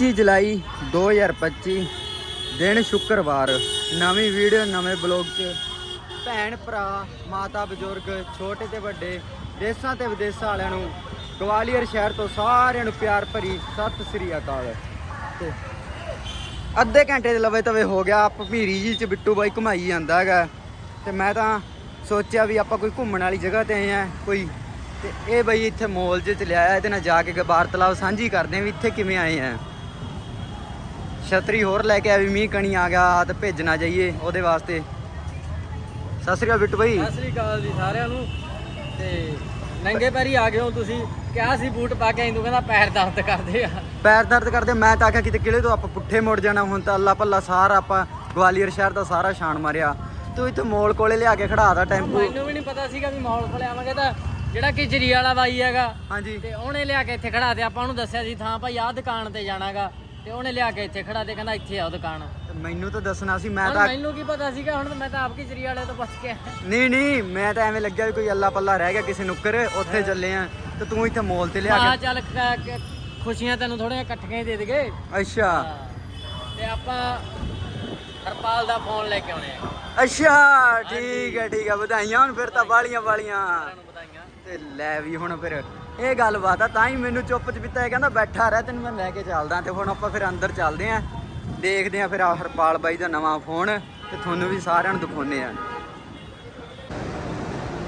25 ਜੁਲਾਈ 2025 ਦਿਨ ਸ਼ੁੱਕਰਵਾਰ। ਨਵੀਂ ਵੀਡੀਓ, ਨਵੇਂ ਬਲੌਗ 'ਚ ਭੈਣ, ਭਰਾ, ਮਾਤਾ, ਬਜ਼ੁਰਗ, ਛੋਟੇ ਤੇ ਵੱਡੇ, ਦੇਸਾਂ ਤੇ ਵਿਦੇਸਾਂ ਵਾਲਿਆਂ ਨੂੰ ਗਵਾਲੀਅਰ ਸ਼ਹਿਰ ਤੋਂ ਸਾਰਿਆਂ ਨੂੰ ਪਿਆਰ ਭਰੀ ਸਤਿ ਸ੍ਰੀ ਅਕਾਲ। ਤੇ ਅੱਧੇ ਘੰਟੇ ਦੇ ਲਵੇ ਤਵੇ ਹੋ ਗਿਆ ਭੀਰੀ ਜੀ ਚ ਬਿੱਟੂ ਬਾਈ ਘੁਮਾਈ ਜਾਂਦਾ ਹੈਗਾ। ਤੇ ਮੈਂ ਤਾਂ ਸੋਚਿਆ ਵੀ ਆਪਾਂ ਕੋਈ ਘੁੰਮਣ ਵਾਲੀ ਜਗ੍ਹਾ ਤੇ ਆਏ ਆ, ਕੋਈ ਤੇ ਇਹ ਬਈ ਇੱਥੇ ਮੋਲ 'ਚ ਚਲਿਆ ਆ ਇਹਦੇ ਨਾਲ ਜਾ ਕੇ ਵਾਰਤਾਲਾਪ ਸਾਂਝੀ ਕਰਦੇ ਆ ਵੀ ਇੱਥੇ ਕਿਵੇਂ ਆਏ ਆ। ਛਤਰੀ ਹੋਰ ਲੈ ਕੇ ਆ ਵੀ ਮੀਂਹ ਕਣੀ ਆ ਗਿਆ ਤੇ ਭੇਜ ਨਾ ਜਾਈਏ ਉਹਦੇ ਵਾਸਤੇ। ਸਤਿ ਸ੍ਰੀ ਅਕਾਲ ਬਿੱਟੂ ਬਾਈ ਸਤਿ ਸ੍ਰੀ ਅਕਾਲ ਜੀ ਸਾਰਿਆਂ ਨੂੰ। ਤੇ ਨੰਗੇ ਪੈਰੀ ਆ ਗਏ ਹੋ ਤੁਸੀਂ। ਕਿਹਾ ਸੀ ਬੂਟ ਪਾ ਕੇ ਤੂੰ ਕਹਿੰਦਾ ਪੈਰ ਦਰਦ ਕਰਦੇ ਆ। ਪੈਰ ਦਰਦ ਕਰਦੇ ਮੈਂ ਤਾਂ ਆਖਿਆ ਕਿਤੇ ਕਿਲੇ ਤੋਂ ਆਪਾਂ ਪੁੱਠੇ ਮੁੜ ਜਾਣਾ ਹੁਣ ਤਾਂ ਅੱਲਾ ਪੱਲਾ ਸਾਰਾ ਆਪਾਂ ਗਵਾਲੀਅਰ ਸ਼ਹਿਰ ਦਾ ਸਾਰਾ ਛਾਣ ਮਾਰਿਆ। ਤੂੰ ਇੱਥੇ ਮੋਲ ਕੋਲੇ ਲਿਆ ਕੇ ਖੜਾਦਾ ਟੈਂਪੂ। ਮੈਨੂੰ ਵੀ ਨਹੀਂ ਪਤਾ ਸੀਗਾ ਵੀ ਮੌਲ ਕੋਲੇ ਆਵਾਂਗੇ ਤਾਂ ਜਿਹੜਾ ਕਿਚਰੀ ਵਾਲਾ ਬਾਈ ਹੈਗਾ ਹਾਂਜੀ। ਤੇ ਉਹਨੇ ਲਿਆ ਕੇ ਇੱਥੇ ਖੜਾ ਤੇ ਆਪਾਂ ਉਹਨੂੰ ਦੱਸਿਆ ਸੀ ਥਾਂ ਭਾਈ ਆਹ ਦੁਕਾਨ ਤੇ ਜਾਣਾਗਾ। ਤੇ ਉਹਨੇ ਲਿਆ ਕੇ ਇੱਥੇ ਖੜਾ ਤੇ ਕਹਿੰਦਾ ਇੱਥੇ ਆ ਉਹ ਦੁਕਾਨ। ਤੇ ਮੈਨੂੰ ਤਾਂ ਦੱਸਣਾ ਸੀ ਮੈਂ ਹੁਣ ਤਾਂ ਮੈਨੂੰ ਕੀ ਪਤਾ ਸੀਗਾ ਹੁਣ ਤਾਂ ਮੈਂ ਤਾਂ ਆਪ ਕਿਚਰੀ ਵਾਲੇ ਤੋਂ ਪੁੱਛ ਕੇ ਆਇਆ। ਨਹੀਂ ਨਹੀਂ ਮੈਂ ਤਾਂ ਐਵੇਂ ਲੱਗਿਆ ਵੀ ਕੋਈ ਅੱਲਾ ਪੱਲਾ ਰਹਿ ਗਿਆ ਕਿਸੇ ਨੁੱਕਰ ਉੱਥੇ ਚੱਲੇ ਆ ਤੇ ਤੂੰ ਇੱਥੇ ਮੋਲ ਤੇ ਲਿਆ ਹਾਂ ਕੇ ਚੱਲ ਕ- ਕ- ਖੁਸ਼ੀਆਂ ਤੈਨੂੰ ਥੋੜੀਆਂ ਇਕੱਠੀਆਂ ਹੀ ਦੇ ਦੇਗੇ। ਅੱਛਾ। ਤੇ ਆਪਾਂ ਹਰਪਾਲ ਦਾ ਫੋਨ ਲੈ ਕੇ ਆਉਣੇ ਆ। ਅੱਛਾ ਠੀਕ ਹੈ ਠੀਕ ਹੈ ਵਧਾਈਆਂ ਹੁਣ ਫਿਰ ਤਾਂ ਸਾਰਿਆਂ ਨੂੰ ਵਧਾਈਆਂ। ਤੇ ਲੈ ਵੀ ਹੁਣ ਫਿਰ ਇਹ ਗੱਲਬਾਤ ਆ, ਤਾਂ ਹੀ ਮੈਨੂੰ ਚੁੱਪ ਚਪੀਤਾ ਇਹ ਕਹਿੰਦਾ ਬੈਠਾ ਰਹਿ, ਤੈਨੂੰ ਮੈਂ ਲੈ ਕੇ ਚੱਲਦਾ ਤੇ ਹੁਣ ਆਪਾਂ ਫਿਰ ਅੰਦਰ ਚੱਲਦੇ ਆਂ। ਦੇਖਦੇ ਆਂ ਫਿਰ ਆਹ ਹਰਪਾਲ ਬਾਈ ਦਾ ਨਵਾਂ ਫੋਨ ਤੇ ਤੁਹਾਨੂੰ ਵੀ ਸਾਰਿਆਂ ਨੂੰ ਦਿਖਾਉਨੇ ਆ।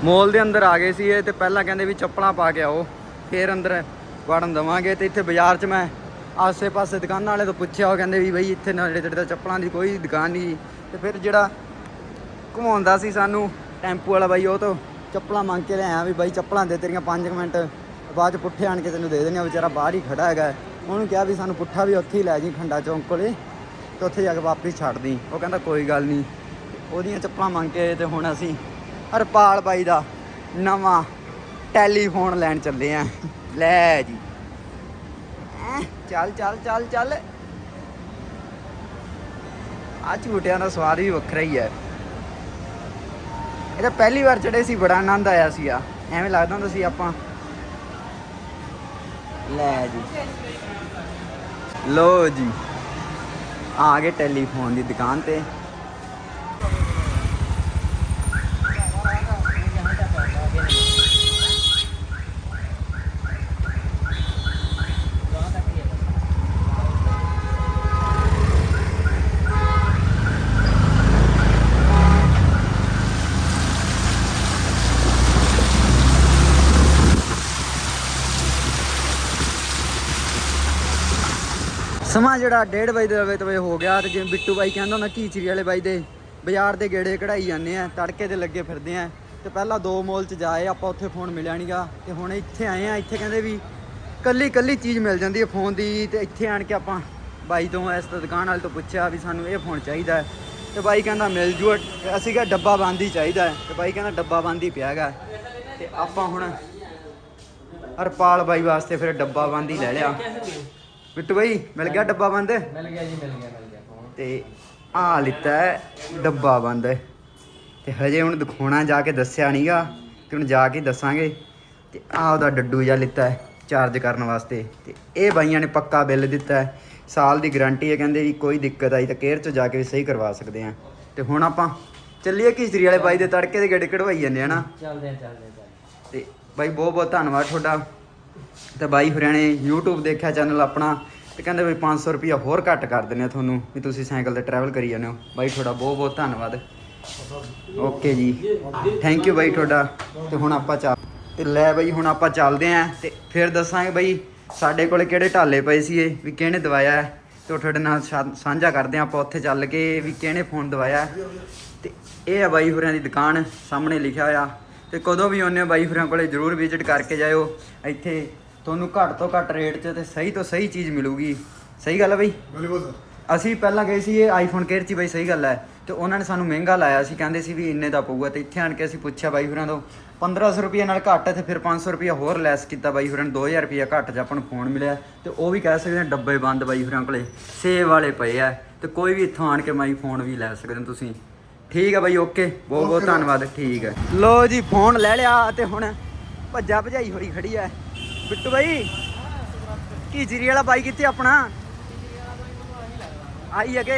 ਮੋਲ ਦੇ ਅੰਦਰ ਆ ਗਏ ਸੀ ਇਹ ਤੇ ਪਹਿਲਾਂ ਕਹਿੰਦੇ ਵੀ ਚੱਪਲਾਂ ਪਾ ਕੇ ਆਓ, ਫਿਰ ਅੰਦਰ ਵੜਨ ਦਵਾਂਗੇ ਤੇ ਇੱਥੇ ਬਾਜ਼ਾਰ 'ਚ ਮੈਂ ਆਸੇ-ਪਾਸੇ ਦੁਕਾਨਾਂ ਵਾਲੇ ਤੋਂ ਪੁੱਛਿਆ, ਉਹ ਕਹਿੰਦੇ ਵੀ ਬਈ ਇੱਥੇ ਨੇੜੇ ਤੇੜੇ ਤਾਂ ਚੱਪਲਾਂ ਦੀ ਕੋਈ ਦੁਕਾਨ ਨਹੀਂ ਤੇ ਫਿਰ ਜਿਹੜਾ ਘੁਮਾਉਂਦਾ ਸੀ ਸਾਨੂੰ ਟੈਂਪੂ ਵਾਲਾ ਬਾਈ, ਉਹ ਤੋਂ ਚੱਪਲਾਂ ਮੰਗ ਕੇ ਲਿਆਇਆ ਵੀ ਬਾਈ ਚੱਪਲਾਂ ਦੇ ਤੇਰੀਆਂ 5 ਮਿੰਟ ਬਾਅਦ ਚ ਪੁੱਠੇ ਆਣ ਕੇ ਤੈਨੂੰ ਦੇ ਦੇਣੀਆਂ ਵਿਚਾਰਾ ਬਾਹਰ ਹੀ ਖੜਾ ਹੈਗਾ। ਉਹਨੂੰ ਕਿਹਾ ਵੀ ਸਾਨੂੰ ਪੁੱਠਾ ਵੀ ਉੱਥੇ ਹੀ ਲੈ ਜੀ ਖੰਡਾ ਚੌਂਕ ਕੋਲੇ ਤੇ ਉੱਥੇ ਜਾ ਕੇ ਵਾਪਸ ਛੱਡ ਦੀ। ਉਹ ਕਹਿੰਦਾ ਕੋਈ ਗੱਲ ਨਹੀਂ। ਉਹਦੀਆਂ ਚੱਪਲਾਂ ਮੰਗ ਕੇ ਤੇ ਹੁਣ ਅਸੀਂ ਹਰਪਾਲ ਬਾਈ ਦਾ ਨਵਾਂ ਟੈਲੀਫੋਨ ਲੈਣ ਚੱਲੇ ਆਂ। ਲੈ ਜੀ। ਐਂ, ਚੱਲ ਚੱਲ ਚੱਲ ਚੱਲ। ਆ ਝੂਟਿਆਂ ਦਾ ਸਵਾਦ ਵੀ ਵੱਖਰਾ ਹੀ ਹੈ। ਇਹ ਤਾਂ ਪਹਿਲੀ ਵਾਰ ਚੜੇ ਸੀ ਬੜਾ ਆਨੰਦ ਆਇਆ ਸੀ ਆ। ਐਵੇਂ ਲੱਗਦਾ ਹੁੰਦਾ ਸੀ ਆਪਾਂ ਲੈ ਜੀ। ਲੋ ਜੀ ਆ ਗਏ ਟੈਲੀਫੋਨ ਦੀ ਦੁਕਾਨ ਤੇ। ਸਮਾਂ ਜਿਹੜਾ 1:30 ਵਜੇ ਦੇ ਲਵੇ ਤਵੇ ਹੋ ਗਿਆ ਤੇ ਜਿਵੇਂ ਬਿੱਟੂ ਬਾਈ ਕਹਿੰਦਾ ਹੁੰਦਾ ਕੀਚਰੀ ਵਾਲੇ ਬਾਈ ਦੇ, ਬਾਜ਼ਾਰ ਦੇ ਗੇੜੇ ਕਢਾਈ ਜਾਂਦੇ ਆ, ਤੜਕੇ ਤੇ ਲੱਗੇ ਫਿਰਦੇ ਆ। ਤੇ ਪਹਿਲਾਂ ਦੋ ਮੋਲ ਚ ਜਾਏ, ਆਪਾਂ ਉੱਥੇ ਫੋਨ ਮਿਲਿਆ ਨਹੀਂਗਾ ਤੇ ਹੁਣ ਇੱਥੇ ਆਏ ਆ, ਇੱਥੇ ਕਹਿੰਦੇ ਵੀ ਕੱਲੀ ਕੱਲੀ ਚੀਜ਼ ਮਿਲ ਜਾਂਦੀ ਹੈ ਫੋਨ ਦੀ। ਤੇ ਇੱਥੇ ਆਣ ਕੇ ਆਪਾਂ ਬਾਈ ਤੋਂ ਇਸ ਤੋਂ ਦੁਕਾਨ ਵਾਲੇ ਤੋਂ ਪੁੱਛਿਆ ਵੀ ਸਾਨੂੰ ਇਹ ਫੋਨ ਚਾਹੀਦਾ ਹੈ। ਤੇ ਬਾਈ ਕਹਿੰਦਾ ਮਿਲ ਜੂ, ਅਸੀਂ ਕਿਹਾ ਡੱਬਾ ਬੰਦ ਹੀ ਚਾਹੀਦਾ ਹੈ। ਤੇ ਬਾਈ ਕਹਿੰਦਾ ਡੱਬਾ ਬੰਦ ਹੀ ਪਿਆ ਹੈਗਾ। ਤੇ ਆਪਾਂ ਹੁਣ ਹਰਪਾਲ ਬਾਈ ਵਾਸਤੇ ਫਿਰ ਡੱਬਾ ਬੰਦ ਹੀ ਲੈ ਲਿਆ। ਬਿੱਟੂ ਬਾਈ? ਮਿਲ ਗਿਆ ਡੱਬਾ ਬੰਦ? ਮਿਲ ਗਿਆ ਜੀ ਮਿਲ ਗਿਆ ਮਿਲ ਗਿਆ ਫੋਨ ਤੇ ਆ ਲਿੱਤਾ ਹੈ ਡੱਬਾ ਬੰਦ। ਤੇ ਹਜੇ ਹੁਣ ਦਿਖਾਉਣਾ ਜਾ ਕੇ ਦੱਸਿਆ ਨਹੀਂਗਾ ਤੇ ਹੁਣ ਜਾ ਕੇ ਦੱਸਾਂਗੇ। ਤੇ ਆ ਉਹਦਾ ਡੱਡੂ ਜਿਹਾ ਲਿੱਤਾ ਹੈ ਚਾਰਜ ਕਰਨ ਵਾਸਤੇ। ਤੇ ਇਹ ਬਾਈਆਂ ਨੇ ਪੱਕਾ ਬਿੱਲ ਦਿੱਤਾ ਹੈ। ਸਾਲ ਦੀ ਗਾਰੰਟੀ ਹੈ ਕਹਿੰਦੇ ਵੀ ਕੋਈ ਦਿੱਕਤ ਆਈ ਤਾਂ ਕੇਅਰ ਚ ਜਾ ਕੇ ਵੀ ਸਹੀ ਕਰਵਾ ਸਕਦੇ ਆ ਤੇ ਹੁਣ ਆਪਾਂ ਚੱਲੀਏ ਕਿਸ਼ਤਰੀ ਵਾਲੇ ਬਾਈ ਦੇ ਤੜਕੇ ਦੇ ਗੇੜੇ ਕਢਵਾਈ ਜਾਂਦੇ ਆ ਨਾ। ਚੱਲਦੇ ਆ ਚੱਲਦੇ ਆ ਤੇ ਬਾਈ ਬਹੁਤ ਬਹੁਤ ਧੰਨਵਾਦ ਤੁਹਾਡਾ। ਤੇ ਬਾਈ ਹੋਰਿਆਂ ਨੇ YouTube ਦੇਖਿਆ ਚੈਨਲ ਆਪਣਾ, ਤੇ ਕਹਿੰਦੇ ਵੀ 500 ਰੁਪਿਆ ਹੋਰ ਘੱਟ ਕਰ ਦਿੰਨੇ ਆ ਤੁਹਾਨੂੰ, ਵੀ ਤੁਸੀਂ ਸਾਈਕਲ ਤੇ ਟਰੈਵਲ ਕਰੀ ਜਾਂਦੇ ਹੋ। ਬਾਈ ਤੁਹਾਡਾ ਬਹੁਤ ਬਹੁਤ ਧੰਨਵਾਦ। ਓਕੇ ਜੀ। ਥੈਂਕ ਯੂ ਬਾਈ ਤੁਹਾਡਾ। ਤੇ ਹੁਣ ਆਪਾਂ ਚੱਲ ਤੇ ਲੈ ਬਾਈ, ਹੁਣ ਆਪਾਂ ਚੱਲਦੇ ਆਂ ਤੇ ਫਿਰ ਦੱਸਾਂਗੇ ਬਾਈ, ਸਾਡੇ ਕੋਲੇ ਕਿਹੜੇ ਢਾਲੇ ਪਏ ਸੀ ਇਹ ਵੀ ਕਿਹਨੇ ਦਵਾਇਆ ਹੈ। ਤੇ ਤੁਹਾਡੇ ਨਾਲ ਸਾ- ਸਾਂਝਾ ਕਰਦੇ ਆਂ ਆਪਾਂ ਉੱਥੇ ਚੱਲ ਕੇ, ਵੀ ਕਿਹਨੇ ਫੋਨ ਦਵਾਇਆ ਹੈ। ਤੇ ਇਹ ਆ ਬਾਈ ਹੋਰਿਆਂ ਦੀ ਦੁਕਾਨ, ਸਾਹਮਣੇ ਲਿਖਿਆ ਹੋਇਆ। ਤੇ ਕਦੋਂ ਵੀ ਆਉਂਦੇ ਹੋ ਬਾਈ ਹੋਰਾਂ ਕੋਲੇ ਜਰੂਰ ਵਿਜ਼ਿਟ ਕਰਕੇ ਜਾਇਓ। ਇੱਥੇ ਤੁਹਾਨੂੰ ਘੱਟ ਤੋਂ ਘੱਟ ਰੇਟ 'ਚ ਤੇ ਸਹੀ ਤੋਂ ਸਹੀ ਚੀਜ਼ ਮਿਲੂਗੀ। ਸਹੀ ਗੱਲ ਹੈ ਬਾਈ? ਬਿਲਕੁਲ ਸਰ। ਅਸੀਂ ਪਹਿਲਾਂ ਗਏ ਸੀ ਇਹ ਆਈਫੋਨ ਕੇਅਰ 'ਚ ਬਾਈ ਸਹੀ ਗੱਲ ਹੈ ਤੇ ਉਹਨਾਂ ਨੇ ਸਾਨੂੰ ਮਹਿੰਗਾ ਲਾਇਆ ਸੀ ਕਹਿੰਦੇ ਸੀ ਵੀ ਇੰਨੇ ਦਾ ਪਊਗਾ। ਤੇ ਇੱਥੇ ਆਣ ਕੇ ਅਸੀਂ ਪੁੱਛਿਆ ਬਾਈ ਹੋਰਾਂ ਤੋਂ 1500 ਰੁਪਏ ਨਾਲ ਘੱਟ ਤੇ ਫਿਰ 500 ਰੁਪਏ ਹੋਰ ਲੈਸ ਕੀਤਾ ਬਾਈ ਨੇ 2000 ਰੁਪਏ ਘੱਟ 'ਚ ਆਪਾਂ ਨੂੰ ਫੋਨ ਮਿਲਿਆ। ਤੇ ਉਹ ਵੀ ਕਹਿ ਸਕਦੇ ਆ ਡੱਬੇ ਬੰਦ ਬਾਈ ਹੋਰਾਂ ਕੋਲੇ ਸੇਵ ਵਾਲੇ ਪਏ ਆ। ਤੇ ਕੋਈ ਵੀ ਇੱਥੋਂ ਆਣ ਕੇ ਮਾਈ ਫੋਨ ਵੀ ਲੈ ਸਕਦੇ ਹੋ ਤੁਸੀਂ। ਠੀਕ ਹੈ ਬਾਈ ਓਕੇ ਬਹੁਤ ਬਹੁਤ ਧੰਨਵਾਦ ਠੀਕ ਹੈ ਲੋ ਜੀ ਫੋਨ ਲੈ ਲਿਆ ਤੇ ਹੁਣ ਭੱਜਾ ਭਜਾਈ ਹੋਈ ਖੜੀ ਐ ਬਿੱਟੂ ਬਾਈ ਕੀ ਜੀਰੀ ਵਾਲਾ ਬਾਈ ਕਿੱਥੇ ਆਪਣਾ? ਆਈ ਅਗੇ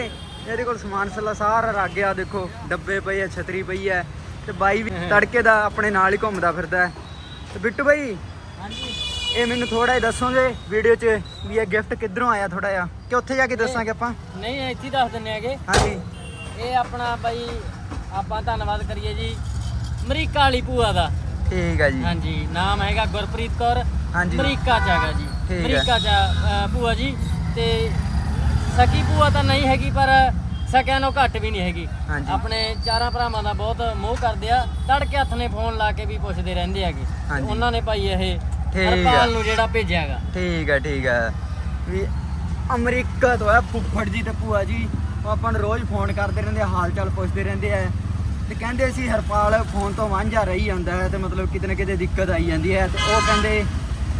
ਇਹਦੇ ਕੋਲ ਸਮਾਨ ਸਲਾ ਸਾਰਾ ਰੱਖ ਗਿਆ ਦੇਖੋ ਡੱਬੇ ਪਏ ਆ ਛਤਰੀ ਪਈ ਹੈ ਤੇ ਬਾਈ ਵੀ ਤੜਕੇ ਦਾ ਆਪਣੇ ਨਾਲ ਹੀ ਘੁੰਮਦਾ ਫਿਰਦਾ ਤੇ ਬਿੱਟੂ ਬਾਈ ਹਾਂਜੀ। ਇਹ ਮੈਨੂੰ ਥੋੜਾ ਜਿਹਾ ਦੱਸੋਗੇ ਵੀਡੀਓ 'ਚ ਵੀ ਇਹ ਗਿਫਟ ਕਿੱਧਰੋਂ ਆਇਆ ਥੋੜਾ ਜਿਹਾ? ਕਿ ਉੱਥੇ ਜਾ ਕੇ ਦੱਸਾਂਗੇ ਆਪਾਂ? ਨਹੀਂ ਇੱਥੇ ਹੀ ਦੱਸ ਦਿੰਨੇ ਹੈਗੇ। ਹਾਂਜੀ। ਇਹ ਆਪਣਾ ਬਾਈ ਆਪਾਂ ਧੰਨਵਾਦ ਕਰੀਏ ਜੀ ਅਮਰੀਕਾ ਵਾਲੀ ਭੂਆ ਦਾ ਠੀਕ ਹੈ ਜੀ ਹਾਂਜੀ ਨਾਮ ਹੈਗਾ ਗੁਰਪ੍ਰੀਤ ਕੌਰ ਹਾਂਜੀ। ਅਮਰੀਕਾ ਚ ਹੈਗਾ ਜੀ ਠੀਕ। ਅਮਰੀਕਾ ਚ ਅ, ਭੂਆ ਜੀ ਤੇ ਸਕੀ ਭੂਆ ਤਾਂ ਨਹੀਂ ਹੈਗੀ ਪਰ ਸਕਿਆਂ ਨੂੰ ਘੱਟ ਵੀ ਨਹੀਂ ਹੈਗੀ ਹਾਂਜੀ। ਆਪਣੇ ਚਾਰਾਂ ਭਰਾਵਾਂ ਦਾ ਬਹੁਤ ਮੋਹ ਕਰਦੇ ਆ ਤੜਕੇ ਹੱਥ ਨੇ ਫੋਨ ਲਾ ਕੇ ਵੀ ਪੁੱਛਦੇ ਰਹਿੰਦੇ ਹੈਗੇ ਹਾਂਜੀ। ਉਹਨਾਂ ਨੇ ਭਾਈ ਇਹ ਠੀਕ ਹਰਪਾਲ। ਨੂੰ ਜਿਹੜਾ ਭੇਜਿਆ ਹੈਗਾ ਠੀਕ ਹੈ ਠੀਕ ਹੈ ਵੀ ਅਮਰੀਕਾ ਤੋਂ ਆ ਫੁੱਫੜ ਜੀ ਤੇ ਭੂਆ ਜੀ ਉਹ ਆਪਾਂ ਨੂੰ ਰੋਜ਼ ਫੋਨ ਕਰਦੇ ਰਹਿੰਦੇ ਆ, ਹਾਲ ਚਾਲ ਪੁੱਛਦੇ ਰਹਿੰਦੇ ਆ। ਤੇ ਕਹਿੰਦੇ ਸੀ, ਹਰਪਾਲ, ਫੋਨ ਤੋਂ ਵਾਂਝਾ ਰਹੀ ਜਾਂਦਾ ਹੈ ਤੇ ਮਤਲਬ ਕਿਤੇ ਨਾ ਕਿਤੇ ਦਿੱਕਤ ਆਈ ਜਾਂਦੀ ਹੈ। ਤੇ ਉਹ ਕਹਿੰਦੇ,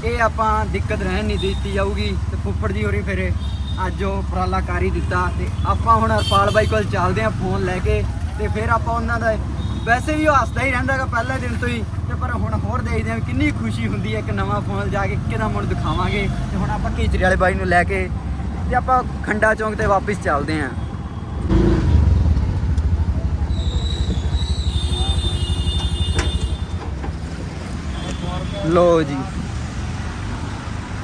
ਇਹ ਆਪਾਂ ਦਿੱਕਤ ਰਹਿਣ ਨਹੀਂ ਦਿੱਤੀ ਜਾਊਗੀ। ਤੇ ਫੁੱਫੜ ਜੀ ਹੋਰੀ ਫਿਰ ਅੱਜ ਉਹ ਉਪਰਾਲਾ ਕਰ ਹੀ ਦਿੱਤਾ। ਤੇ ਆਪਾਂ ਹੁਣ ਹਰਪਾਲ ਬਾਈ ਕੋਲ ਚੱਲਦੇ ਆ ਫੋਨ ਲੈ ਕੇ। ਤੇ ਫਿਰ ਆਪਾਂ ਉਹਨਾਂ ਦਾ, ਵੈਸੇ ਵੀ ਉਹ ਹੱਸਦਾ ਹੀ ਰਹਿੰਦਾ ਹੈਗਾ ਪਹਿਲੇ ਦਿਨ ਤੋਂ ਹੀ। ਤੇ ਪਰ ਹੁਣ ਹੋਰ ਦੇਖਦੇ ਆ ਵੀ ਕਿੰਨੀ ਖੁਸ਼ੀ ਹੁੰਦੀ ਹੈ ਇੱਕ ਨਵਾਂ ਫੋਨ ਜਾ ਕੇ, ਕਿਹਦਾ ਮੁੰਡ ਦਿਖਾਵਾਂਗੇ। ਤੇ ਹੁਣ ਆਪਾਂ ਕੀਚਰੀ ਵਾਲੇ ਬਾਈ ਨੂੰ ਲੈ ਕੇ ਤੇ ਆਪਾਂ ਖੰਡਾ ਚੌਂਕ ਤੇ ਵਾਪਸ ਚੱਲਦੇ ਆਂ ਲੋ ਜੀ।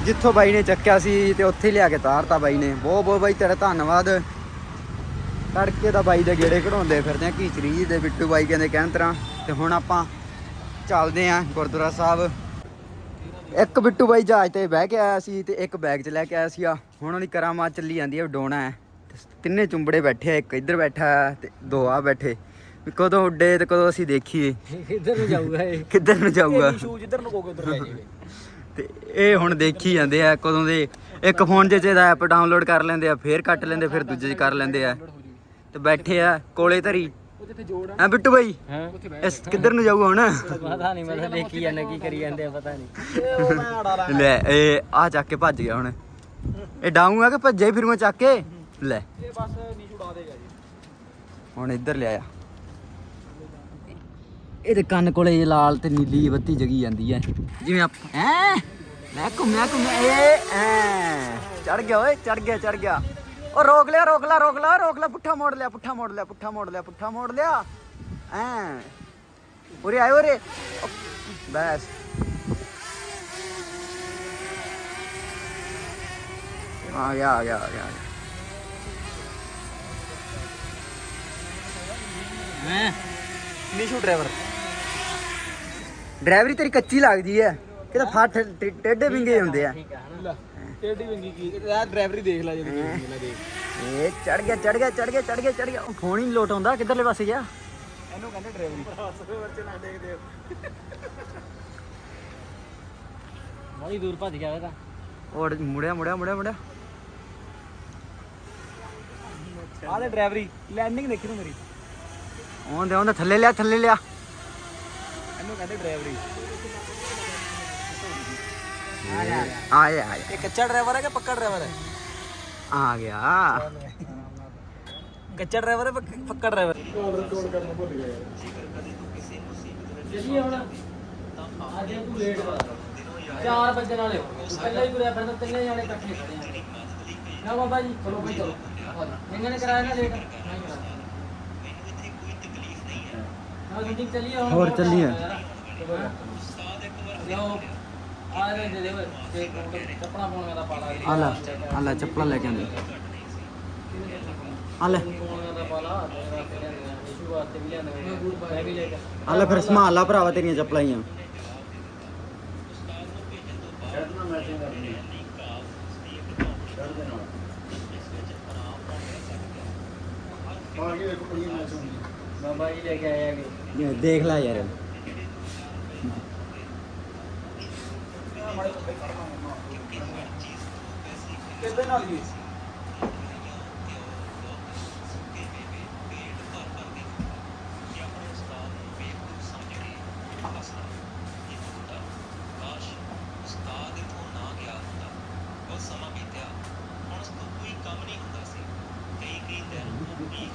ਜਿੱਥੋਂ ਬਾਈ ਨੇ ਚੱਕਿਆ ਸੀ ਤੇ ਉੱਥੇ ਹੀ ਲਿਆ ਕੇ ਤਾਰਤਾ ਬਾਈ ਨੇ। ਬਹੁਤ ਬਹੁਤ ਬਾਈ, ਤੇਰਾ ਧੰਨਵਾਦ। ਤੜਕੇ ਦਾ ਬਾਈ ਦੇ ਗੇੜੇ ਕਢਾਉਂਦੇ ਫਿਰਦੇ ਆ ਕੀਚਰੀ ਜੀ ਦੇ ਬਿੱਟੂ ਬਾਈ ਕਹਿੰਦੇ ਕਹਿਣ ਤਰ੍ਹਾਂ। ਤੇ ਹੁਣ ਆਪਾਂ ਚੱਲਦੇ ਆਂ ਗੁਰਦੁਆਰਾ ਸਾਹਿਬ। ਇੱਕ ਬਿੱਟੂ ਬਾਈ ਜਹਾਜ਼ ਤੇ ਬਹਿ ਕੇ ਆਇਆ ਸੀ ਤੇ ਇੱਕ ਬੈਗ 'ਚ ਲੈ ਕੇ ਆਇਆ ਸੀ ਆ। ਹੁਣ ਉਹਦੀ ਕਰਾਮਾਤ ਚੱਲੀ ਜਾਂਦੀ ਹੈ ਡੋਣਾ ਹੈ। ਤਿੰਨੇ ਚੁੰਬੜੇ ਬੈਠੇ ਆ, ਇੱਕ ਇੱਧਰ ਬੈਠਾ ਹੈ ਤੇ ਦੋ ਆ ਬੈਠੇ। ਵੀ ਕਦੋਂ ਉੱਡੇ ਤੇ ਕਦੋਂ ਅਸੀਂ ਦੇਖੀਏ। ਕਿੱਧਰ ਨੂੰ ਜਾਊਗਾ ਇਹ? ਕਿੱਧਰ ਨੂੰ ਜਾਊਗਾ? ਸ਼ੂਜ਼ ਜਿੱਧਰ ਨੂੰ ਕਹੋਗੇ ਉਧਰ ਲੈ ਜਾਈਏ। ਤੇ ਇਹ ਹੁਣ ਦੇਖੀ ਜਾਂਦੇ ਆ ਕਦੋਂ ਦੇ। ਇੱਕ ਫੋਨ 'ਚ ਇਹਦਾ ਐਪ ਡਾਊਨਲੋਡ ਕਰ ਲੈਂਦੇ ਆ ਫੇਰ ਕੱਟ ਲੈਂਦੇ ਫਿਰ ਦੂਜੇ 'ਚ ਕਰ ਲੈਂਦੇ ਆ। ਤੇ ਬੈਠੇ ਆ ਕੋਲੇ ਧਰੀ। ਹਾਂ ਬਿੱਟੂ ਬਾਈ? ਹਾਂ। ਇਸ ਕਿੱਧਰ ਨੂੰ ਜਾਊਗਾ ਹੁਣ? ਪਤਾ ਨਹੀਂ ਮੈਂ ਤਾਂ ਦੇਖੀ ਜਾਂਦਾ ਕੀ ਕਰੀ ਜਾਂਦੇ ਆ ਪਤਾ ਨਹੀਂ। ਲੈ ਇਹ ਆ ਚੱਕ ਕੇ ਭੱਜ ਗਿਆ ਹੁਣ। ਇਹ ਡਾਊਂ ਆ ਕਿ ਭੱਜੇ ਹੀ ਫਿਰੂਗਾ ਚੱਕ ਕੇ? ਲੈ। ਇਹ ਬਸ ਨਹੀਂ ਛੁਡਾ ਦੇਗਾ ਜੀ। ਹੁਣ ਇੱਧਰ ਲਿਆਇਆ। ਇਹਦੇ ਕੰਨ ਕੋਲੇ ਇਹ ਲਾਲ ਤੇ ਨੀਲੀ ਬੱਤੀ ਜਗੀ ਜਾਂਦੀ ਹੈ ਜਿਵੇਂ ਆਪ ਹੈ ਮੈਂ ਘੁੰਮਿਆ ਘੁੰਮਿਆ ਏ ਐ ਚੜ ਗਿਆ ਓਏ ਚੜ ਗਿਆ ਚੜ ਗਿਆ। ਉਹ ਰੋਕ ਲਿਆ ਰੋਕ ਲਿਆ ਰੋਕ ਲਿਆ ਰੋਕ ਲਿਆ ਪੁੱਠਾ ਮੋੜ ਲਿਆ, ਪੁੱਠਾ ਮੋੜ ਲਿਆ, ਪੁੱਠਾ ਮੋੜ ਲਿਆ, ਪੁੱਠਾ ਮੋੜ ਲਿਆ। ਐ। ਉਰੇ ਆਏ ਉਰੇ। ਬਸ। ਆ ਗਿਆ ਆ ਗਿਆ ਆ ਗਿਆ ਮੈਂ ਨੀਸ਼ੂ ਡਰਾਈਵਰ। ਡਰਾਈਵਰੀ ਤੇਰੀ ਕੱਚੀ ਲੱਗਦੀ ਹੈ ਕਿਤੇ ਫੱਟ ਟੇ- ਟੇਢੇ ਵਿੰਗੇ ਹੁੰਦੇ ਆ। ਟੇਡੀ ਵਿੰਗੀ ਕੀ ਇਹ ਡਰਾਈਵਰੀ ਦੇਖ ਲੈ ਵਿੰਗੀ ਲੈ ਦੇਖ। ਇਹ ਚੜ ਗਿਆ ਚੜ ਗਿਆ ਚੜ ਗਿਆ ਚੜ ਗਿਆ ਚੜ ਗਿਆ। ਉਹ ਫੋਨ ਹੀ ਨੀ ਲੋਟ ਆਉਂਦਾ ਕਿੱਧਰਲੇ ਪਾਸੇ ਗਿਆ? ਇਹਨੂੰ ਕਹਿੰਦੇ ਡਰਾਈਵਰੀ। ਬੱਚੇ ਨਾ ਦੇਖਦੇ ਬੜੀ ਦੂਰ ਭੱਜ ਗਿਆ ਇਹ ਤਾਂ। ਉਹ ਮੁੜਿਆ ਮੁੜਿਆ ਮੁੜਿਆ ਮੁੜਿਆ। ਆਹ ਤੇ ਡਰਾਈਵਰੀ ਲੈਂਡਿੰਗ ਦੇਖੀ ਤੂੰ ਮੇਰੀ। ਆਉਂਦੇ ਆਉਂਦੇ ਥੱਲੇ ਲਿਆ ਥੱਲੇ ਲਿਆ। ਇਹਨੂੰ ਕਹਿੰਦੇ ਡਰਾਈਵਰੀ। ਆਇਆ ਆਇਆ। ਇਹ ਕੱਚਾ ਡਰਾਈਵਰ ਹੈ ਕਿ ਪੱਕਾ ਡਰਾਈਵਰ ਹੈ? ਆ ਗਿਆ। ਕੱਚਾ ਡਰਾਈਵਰ ਹੈ ਪੱਕ- ਪੱਕਾ ਡਰਾਈਵਰ? ਚੱਲੀਏ ਹੁਣ। ਅੱਜ ਤੂੰ ਲੇਟ ਕਰ 4 ਵਜੇ ਨਾਲੇ ਪਹਿਲਾਂ ਹੀ ਤੁਰਿਆ ਫਿਰਦਾ ਤਿੰਨੇ ਜਾਣੇ ਇਕੱਠੇ ਖੜੇ ਆ। ਨਾ ਬਾਬਾ ਜੀ ਚਲੋ ਭਾਈ ਚਲੋ। ਇਹਨਾਂ ਨੇ ਕਰਾਇਆ ਨਾ ਲੇਟ ਨਹੀਂ ਕਰਾਇਆ ਨਾ ਗੱਡੀ ਚੱਲੀਏ ਹੁਣ ਹੋਰ। ਲਓ ਆ ਰਹੇ ਦੇ ਦੇ ਤੇ ਚੱਪਣਾ ਪਾਉਣ ਦਾ ਪਾਲਾ। ਆ ਲੈ ਆ ਲੈ ਚੱਪਲਾਂ ਲੈ ਕੇ ਆਂਦੇ ਆ ਲੈ। ਕੇ ਆ। ਲੈ ਫਿਰ ਸੰਭਾਲ ਲਾ ਭਰਾਵਾ ਤੇਰੀਆਂ ਚੱਪਲਾਂ ਹੀ। ਆ ਬਾਬਾ ਜੀ ਲੈ ਕੇ ਆਏ ਹੈਗੇ। ਇਹ ਦੇਖ ਲੈ ਯਾਰ। ਕਿੱਦਾਂ ਨਾਲ ਜੀ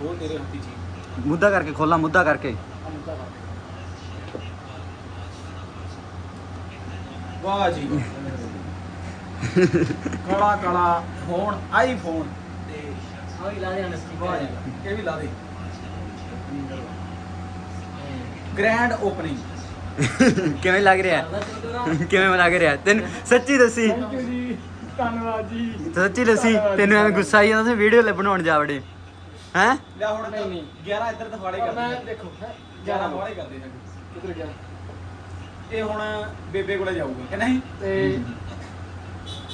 ਹੀ ਖੋਲ ਤੇਰੇ ਹੱਥੀ ਚੀਜ਼। ਮੁੱਦਾ ਕਰਕੇ ਖੋਲਾ ਮੁੱਦਾ ਕਰਕੇ। ਕਰ। ਵਾਹ ਜੀ ਕਾਲਾ ਕਾਲਾ ਫੋਨ ਆਈਫੋਨ ਤੇ ਆ ਵੀ ਲਾ ਦੇ ਅਨਸਟੀ ਵਾਹ ਜੀ ਇਹ ਵੀ ਲਾ ਦੇ। ਗ੍ਰੈਂਡ ਓਪਨਿੰਗ ਕਿਵੇਂ ਲੱਗ ਰਿਹਾ? ਕਿਵੇਂ ਲੱਗ ਰਿਹਾ? ਤੈਨੂੰ ਸੱਚੀ ਦੱਸੀ। ਥੈਂਕ ਯੂ ਜੀ। ਧੰਨਵਾਦ ਜੀ। ਸੱਚੀ ਦੱਸੀ। ਤੈਨੂੰ ਐਵੇਂ ਗੁੱਸਾ ਆਈ ਜਾਂਦਾ ਸੀ ਵੀਡੀਓ ਲੈ ਬਣਾਉਣ ਜਾ ਵੜੇ। ਹੈ? ਲਿਆ ਹੁਣ ਨਹੀਂ, ਨਹੀਂ। 11 ਇੱਧਰ ਦਫਾੜੇ ਮੈਂ ਕਰਦੇ ਦੇਖੋ 11 ਦਫਾੜੇ ਕਰਦੇ ਨੇ। ਕਿੱਧਰ ਗਿਆ ਇਹ ਹੁਣ ਬੇਬੇ ਕੋਲੇ ਜਾਊਗਾ ਕਿ ਨਹੀਂ? ਤੇ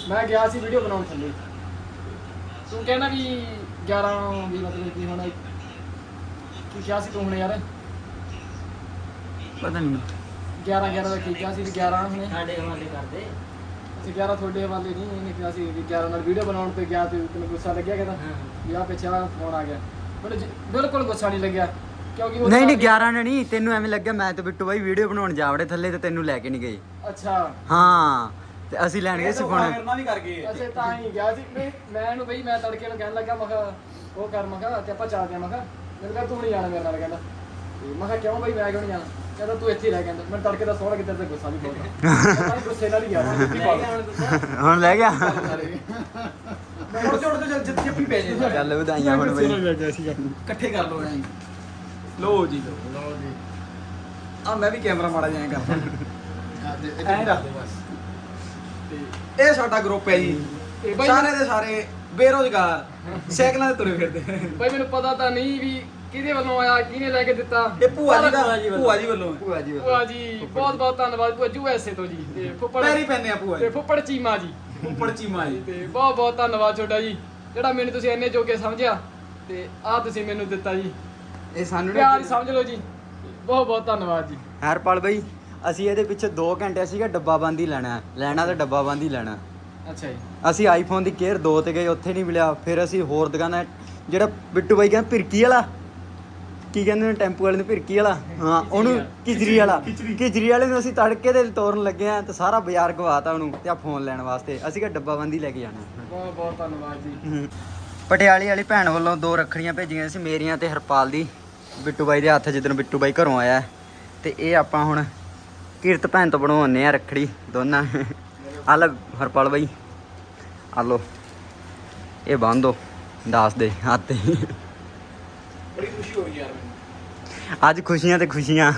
ਮੈਂ ਗਿਆ ਸੀ ਵੀਡੀਓ ਬਣਾਉਣ ਥੱਲੇ। ਤੂੰ ਕਹਿੰਦਾ ਵੀ 11 ਵੀ ਮਤਲਬ ਕਿ ਹੁਣ ਕੀ ਕਿਹਾ ਸੀ ਤੂੰ ਹੁਣ ਯਾਰ? ਪਤਾ ਨਹੀਂ। 11 11 ਦਾ ਕੀ ਕਿਹਾ ਸੀ ਵੀ 11 ਹੁਣੇ? ਸਾਡੇ ਹਵਾਲੇ ਕਰਦੇ। ਅਸੀਂ 11 ਤੁਹਾਡੇ ਹਵਾਲੇ ਨਹੀਂ ਇਹਨੇ ਕਿਹਾ ਸੀ ਵੀ 11 ਨਾਲ ਵੀਡੀਓ ਬਣਾਉਣ ਤੇ ਗਿਆ ਤੇ ਤੈਨੂੰ ਗੁੱਸਾ ਲੱਗਿਆ ਕਹਿੰਦਾ ਵੀ ਆ ਪਿੱਛੇ ਆ ਫੋਨ ਆ ਗਿਆ। ਮੈਨੂੰ ਬਿਲਕੁਲ ਗੁੱਸਾ ਨਹੀਂ ਲੱਗਿਆ ਕਿਉਂਕਿ ਉਹ ਨਹੀਂ ਨਹੀਂ ਤੁਹਾਡੀ- 11 ਨੇ ਨਹੀਂ ਤੈਨੂੰ ਐਵੇਂ ਲੱਗਿਆ ਮੈਂ ਤੇ ਬਿੱਟੂ ਬਾਈ ਵੀਡੀਓ ਬਣਾਉਣ ਜਾ ਵੜੇ ਥੱਲੇ ਤੇ ਤੈਨੂੰ ਲੈ ਕੇ ਨਹੀਂ ਗਏ। ਅੱਛਾ। ਹਾਂ ਤੇ ਅਸੀਂ ਲੈਣ ਗਏ ਸੀ ਫੋਨ ਕਰਨਾ ਵੀ ਕਰ ਗਏ। ਅੱਛਾ ਤਾਂ ਹੀ ਗਿਆ ਸੀ। ਮੈਂ ਇਹਨੂੰ ਬਈ ਮੈਂ ਤੜਕੇ ਨੂੰ ਕਹਿਣ ਲੱਗਾ ਮੈਂ ਕਿਹਾ ਉਹ ਕਰ ਮੈਂ ਕਿਹਾ ਤੇ ਆਪਾਂ ਚੱਲਦੇ ਆ ਮੈਂ ਕਿਹਾ ਮੈਨੂੰ ਕਹਿੰਦਾ ਤੂੰ ਨਹੀਂ ਜਾਣਾ ਮੇਰੇ ਨਾਲ ਕਹਿੰਦਾ। ਤੇ ਮੈਂ ਕਿਹਾ ਕਿਉਂ ਬਈ ਮੈਂ ਕਿਉਂ ਨਹੀਂ ਜਾਣਾ? ਕਹਿੰਦਾ ਤੂੰ ਇੱਥੇ ਹੀ ਰਹਿ ਕਹਿੰਦਾ ਮੈਂ ਤੜਕੇ ਦਾ ਸੋਹਣਾ ਕਿੱਧਰ ਤੇ ਗੁੱਸਾ ਵੀ ਬਹੁਤ ਮੈਂ ਗੁੱਸੇ ਨਾਲ ਹੀ ਗਿਆ ਮੈਂ ਸਿੱਧੀ ਬਾਤ ਹੁਣ ਲੈ ਗਿਆ? ਛੋੜ ਛੋੜ ਤੇ ਚੱਲ ਜਿੱਥੇ ਜੱਫੀ ਪੈ ਜੇ ਚੱਲ ਵਧਾਈਆਂ ਹੁਣ ਬਈ। ਇਕੱਠੇ ਕਰ ਲੋ ਜੀ ਲੋ ਜੀ। ਆ ਮੈਂ ਵੀ ਕੈਮਰਾ ਮਾੜਾ ਜਿਹਾ ਕਰਦਾ। ਐਂ ਰੱਖ ਦੇ ਬਸ। ਤੇ ਇਹ ਸਾਡਾ ਗਰੁੱਪ ਹੈ ਜੀ। ਸਾਰੇ ਦੇ ਸਾਰੇ ਬੇਰੋਜ਼ਗਾਰ। ਸਾਈਕਲਾਂ ਤੇ ਤੁਰੇ ਫਿਰਦੇ। ਬਈ ਮੈਨੂੰ ਪਤਾ ਤਾਂ ਨਹੀਂ ਵੀ ਕਿਹਦੇ ਵੱਲੋਂ ਆਇਆ ਕਿਹਨੇ ਲੈ ਕੇ ਦਿੱਤਾ? ਇਹ ਭੂਆ ਜੀ ਦਾ ਭੂਆ ਜੀ ਵੱਲੋਂ। ਭੂਆ ਜੀ ਵੱਲੋਂ। ਭੂਆ ਜੀ ਜੀ ਬਹੁਤ ਬਹੁਤ ਧੰਨਵਾਦ ਭੂਆ ਯੂ ਐਸ ਤੋਂ ਜੀ। ਤੇ ਫੁੱਫੜ ਪੈਰੀ ਪੈਨੇ ਆ ਭੂਆ ਤੇ ਜੀ ਫੁੱਫੜ ਚੀਮਾ ਜੀ। ਉੱਪਰ ਚੀਮਾ ਜੀ। ਤੇ ਬਹੁਤ ਬਹੁਤ ਧੰਨਵਾਦ ਤੁਹਾਡਾ ਜੀ। ਜਿਹੜਾ ਮੈਨੂੰ ਤੁਸੀਂ ਇੰਨੇ ਜੋਗੇ ਸਮਝਿਆ ਤੇ ਆਹ ਤੁਸੀਂ ਮੈਨੂੰ ਦਿੱਤਾ ਜੀ। ਇਹ ਸਾਨੂੰ ਪਿਆਰ ਹੀ ਸਮਝ ਲਓ ਜੀ। ਬਹੁਤ ਬਹੁਤ ਧੰਨਵਾਦ ਜੀ। ਹਰਪਾਲ ਬਈ ਅਸੀਂ ਇਹਦੇ ਪਿੱਛੇ 2 ਘੰਟੇ ਸੀਗਾ ਡੱਬਾ ਬੰਦ ਹੀ ਲੈਣਾ। ਲੈਣਾ ਤੇ ਡੱਬਾ ਬੰਦ ਹੀ ਲੈਣਾ। ਅੱਛਾ ਜੀ। ਅਸੀਂ ਆਈਫੋਨ ਦੀ ਕੇਅਰ 2 ਤੇ ਗਏ ਉੱਥੇ ਨਹੀਂ ਮਿਲਿਆ। ਫਿਰ ਅਸੀਂ ਹੋਰ ਦੁਕਾਨਾਂ ਜਿਹੜਾ ਬਿੱਟੂ ਬਾਈ ਕਹਿੰਦਾ ਭਿਰਕੀ ਵਾਲਾ। ਕੀ ਕਹਿੰਦੇ ਨੇ ਟੈਂਪੂ ਵਾਲੇ ਨੂੰ ਭਿਰਕੀ ਵਾਲਾ? ਹਾਂ ਉਹਨੂੰ ਕਿਜਰੀ ਵਾਲਾ। ਕਿਜਰੀ ਵਾਲੇ ਨੂੰ ਅਸੀਂ ਤੜਕੇ ਦੇ ਤੋਰਨ ਲੱਗੇ ਆ ਤੇ ਸਾਰਾ ਬਾਜ਼ਾਰ ਗਵਾਤਾ ਉਹਨੂੰ ਤੇ ਆ ਫੋਨ ਲੈਣ ਵਾਸਤੇ। ਅਸੀਂ ਕਿਹਾ ਡੱਬਾ ਬੰਦ ਹੀ ਲੈ ਕੇ ਜਾਣਾ। ਬਹੁਤ ਬਹੁਤ ਧੰਨਵਾਦ ਜੀ। ਪਟਿਆਲੇ ਵਾਲੀ ਭੈਣ ਵੱਲੋਂ ਦੋ ਰੱਖੜੀਆਂ ਭੇਜੀਆਂ ਸੀ ਮੇਰੀਆਂ ਤੇ ਹਰਪਾਲ ਦੀ। ਬਿੱਟੂ ਬਾਈ ਦੇ ਹੱਥ ਜਿੱਦਣ ਬਿੱਟੂ ਬਾਈ ਘਰੋਂ ਆਇਆ। ਤੇ ਇਹ ਆਪਾਂ ਹੁਣ ਕੀਰਤ ਭੈਣ ਤੋਂ ਬਣਵਾਉਂਦੇ ਆ ਰੱਖੜੀ ਦੋਨਾਂ। ਆ ਲੈ ਹਰਪਾਲ ਬਾਈ। ਆ ਲੋ ਇਹ ਬੰਨ ਦੋ ਦੱਸ ਦੇ ਹੱਥ ਤੇ ਬੜੀ ਖੁਸ਼ੀ ਹੋਈ ਯਾਰ ਮੈਨੂੰ ਅੱਜ ਖੁਸ਼ੀਆਂ ਤੇ ਖੁਸ਼ੀਆਂ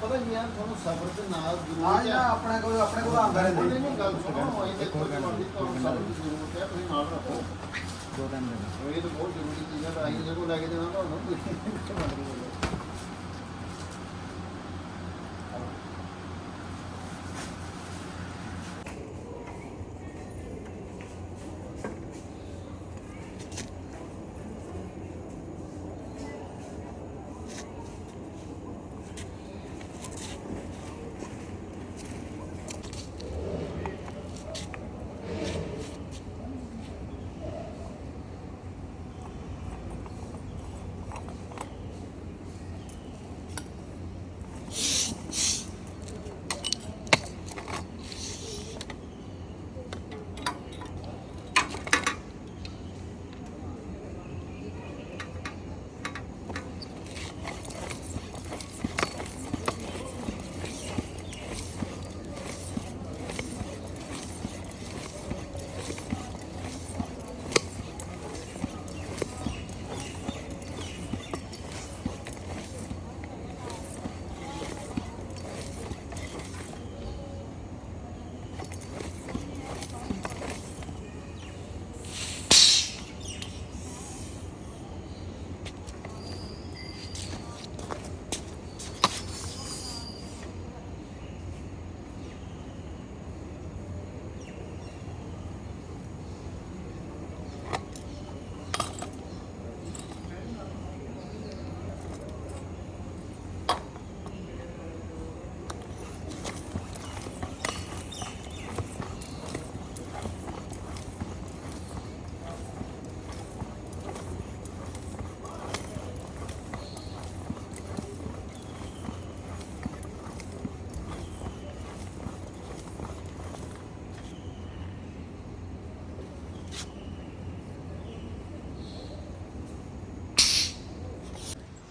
ਪਤਾ ਨਹੀਂ ਯਾਰ ਤੁਹਾਨੂੰ ਸਬਰ ਦੇ ਨਾਲ ਹਾਂ ਜ਼ਰੂਰ ਜੀ ਨਾ ਆਪਣੇ ਕੋਲ ਆਪਣੇ ਕੋਲ ਆਉਂਦਾ ਰਹਿੰਦਾ ਉਹਨੇ ਨੂੰ ਗੱਲ ਸੁਣੋ ਇਹ ਦੇਖੋ ਤੁਹਾਨੂੰ ਸਬਰ ਦੀ ਜ਼ਰੂਰਤ ਹੈ ਤੁਸੀਂ ਨਾਲ ਰੱਖੋ ਦੋ ਦਿਨ ਇਹ ਤਾਂ ਬਹੁਤ ਜ਼ਰੂਰੀ ਚੀਜ਼ ਹੈ, ਤਾਂ ਅਸੀਂ ਜੇ ਲੈ ਕੇ ਦੇਣਾ। ਤੁਹਾਨੂੰ